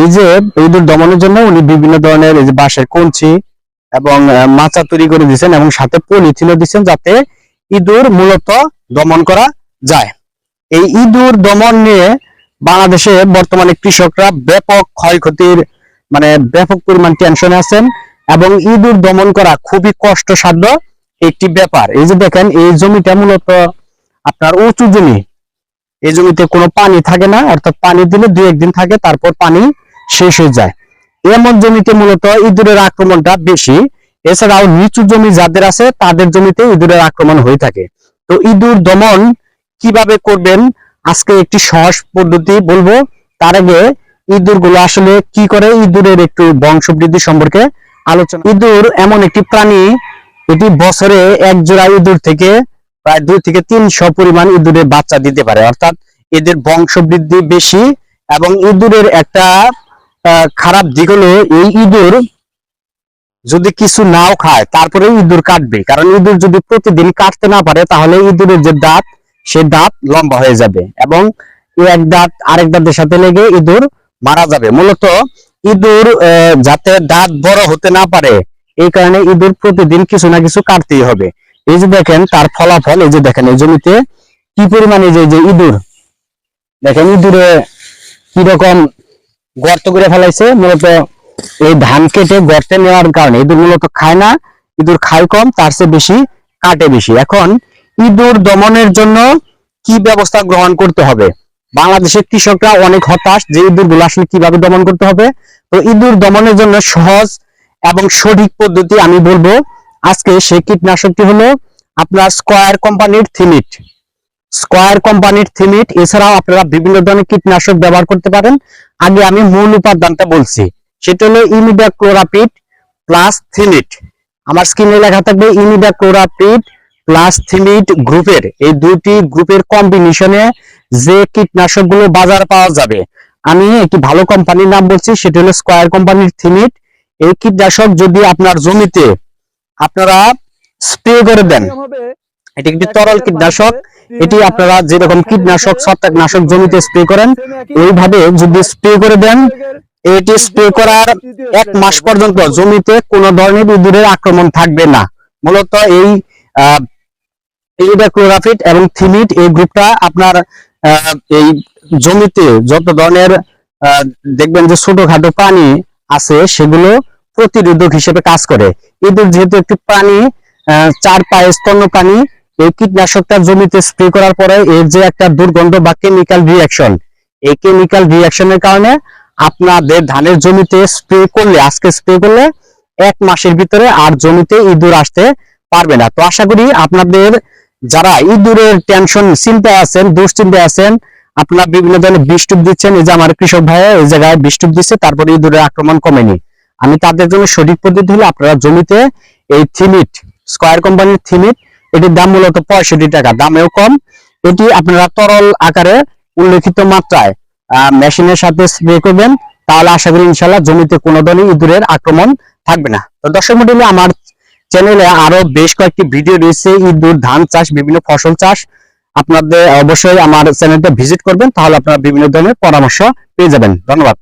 এই যে ইঁদুর দমনের জন্য উনি বিভিন্ন ধরনের এই যে বাঁশের কঞ্চি এবং মাচা তৈরি করে দিয়েছেন এবং সাথে পলিথিনও দিয়েছেন যাতে ইঁদুর মূলত দমন করা যায়। এই ইঁদুর দমন নিয়ে বাংলাদেশে বর্তমানে কৃষকরা ব্যাপক ক্ষয়ক্ষতির মানে ব্যাপক পরিমাণ টেনশনে আছেন এবং ইঁদুর দমন করা খুবই কষ্টসাধ্য একটি ব্যাপার। এই যে দেখেন, এই জমিটা মূলত আপনার উঁচু জমি। এই জমিতে কোনো পানি থাকে না, অর্থাৎ পানি দিলে দুই একদিন থাকে, তারপর পানি শেষ হয়ে যায়। এমন জমিতে মূলত ইঁদুরের আক্রমণটা বেশি। এছাড়াও নিচু জমি যাদের আছে, তাদের জমিতে ইঁদুরের আক্রমণ হয়ে থাকে। তো ইঁদুর দমন কীভাবে করবেন? আজকে একটি সহজ পদ্ধতি বলব। তার আগে ইঁদুরগুলো আসলে কি করে? ইঁদুরের একটু বংশবৃদ্ধি সম্পর্কে আলোচনা। ইঁদুর এমন একটি প্রাণী, এটি বছরে এক জোড়া ইঁদুর থেকে প্রায় দুই থেকে তিনশো পরিমাণ ইঁদুরের বাচ্চা দিতে পারে। অর্থাৎ এদের বংশবৃদ্ধি বেশি এবং ইঁদুরের একটা খারাপ দিক হলো এই ইঁদুর যদি কিছু নাও খায়, তারপরে ইঁদুর কাটবে। কারণ ইঁদুর যদি প্রতিদিন কাটতে না পারে, তাহলে ইঁদুরের যে দাঁত, সে দাঁত লম্বা হয়ে যাবে এবং এক দাঁত আরেক দাঁতের সাথে লেগে ইঁদুর মারা যাবে। মূলত ইঁদুর যাতে দাঁত বড় হতে না পারে, এই কারণে ইঁদুর প্রতিদিন কিছু না কিছু কাটতেই হবে। এই যে দেখেন, তার ফলাফল, এই যে দেখেন, এই জমিতে কি পরিমাণে যে ইঁদুর, দেখেন ইঁদুরে কীরকম গর্ত করে ফেলাইছে। মূলত এই ধান কেটে গর্তে নেওয়ার কারণে ইঁদুর মূলত খায় না। ইঁদুর খায় কম, তার চেয়ে বেশি কাটে বেশি। এখন ইঁদুর দমনের জন্য কি ব্যবস্থা গ্রহণ করতে হবে? বাংলাদেশের কৃষকরা অনেক হতাশ যে ইঁদুরগুলো আসলে কীভাবে দমন করতে হবে। তো ইঁদুর দমনের জন্য সহজ এবং সঠিক পদ্ধতি আমি বলব। আজকে সেই কীটনাশকটি হলো আপনার স্কয়ার কোম্পানির থিমিট। স্কয়ার কোম্পানির থিমিট এছাড়াও আপনারা বিভিন্ন ধরনের কীটনাশক ব্যবহার করতে পারেন। আগে আমি মূল উপাদানটা বলছি সেটা হলো ইমিডা ক্লোরাপিড প্লাস থিমিট আমার স্ক্রিনে লেখা থাকবে ইমিডা ক্লোরাপিড প্লাস থিমিট গ্রুপের। এই দুটি গ্রুপের কম্বিনেশনে যে কীটনাশকগুলো বাজার পাওয়া যাবে। আমি একটি ভালো কোম্পানির নাম বলছি সেটা হলো স্কোয়ার কোম্পানির থিমিট এই কীটনাশক যদি আপনার জমিতে আপনারা স্প্রে করে দেন এটি একটি তরল কীটনাশক। এটি আপনারা যেরকম কীটনাশক, ছত্রাকনাশক জমিতে স্প্রে করেন এইভাবে যদি স্প্রে করে দেন, এটি স্প্রে করার এক মাস পর্যন্ত জমিতে কোনো ধরনের ইঁদুরের আক্রমণ থাকবে না। মূলত এই ক্লোরাফিট এবং থিমিট এই গ্রুপটা আপনার এই জমিতে যত ধরনের দেখবেন যে ছোটখাটো প্রাণী আছে, সেগুলো প্রতিরোধক হিসেবে কাজ করে। ইঁদুর যেহেতু একটি প্রাণী চার পায়ে স্তন্য প্রাণী এই কীটনাশকটা জমিতে স্প্রে করার পরে এর যে একটা দুর্গন্ধ বা কেমিক্যাল রিয়াকশন এই কেমিক্যাল রিয়াকশনের কারণে আপনাদের ধানের জমিতে স্প্রে করলে, আজকে স্প্রে করলে এক মাসের ভিতরে আর জমিতে ইঁদুর আসতে পারবে না। তো আশা করি আপনাদের যারা ইঁদুরের টেনশন চিন্তায় আছেন, দুশ্চিন্তায় আছেন, আপনারা বিভিন্ন ধরনের বৃষ্টিপ দিচ্ছেন। এই যে আমার কৃষক ভাই এই জায়গায় বৃষ্টিপ দিচ্ছে, তারপরে ইঁদুরের আক্রমণ কমেনি। আমি তাদের জন্য সঠিক পদ্ধতি হলো আপনারা জমিতে এই থিমিট স্কয়ার কোম্পানির থিমিট এটির দাম মূলত পঁয়ষট্টি টাকা, দামেও কম। এটি আপনারা তরল আকারে উল্লেখিত মাত্রায় মেশিনের সাথে স্প্রে করবেন, তাহলে আশা করি ইনশাল্লাহ জমিতে কোনো ধরনের ইঁদুরের আক্রমণ থাকবে না। তো দর্শক মন্ডলী, আমার চ্যানেলে আরও বেশ কয়েকটি ভিডিও রয়েছে, ইঁদুর, ধান চাষ, বিভিন্ন ফসল চাষ। আপনাদের অবশ্যই আমার চ্যানেলটা ভিজিট করবেন, তাহলে আপনারা বিভিন্ন ধরনের পরামর্শ পেয়ে যাবেন। ধন্যবাদ।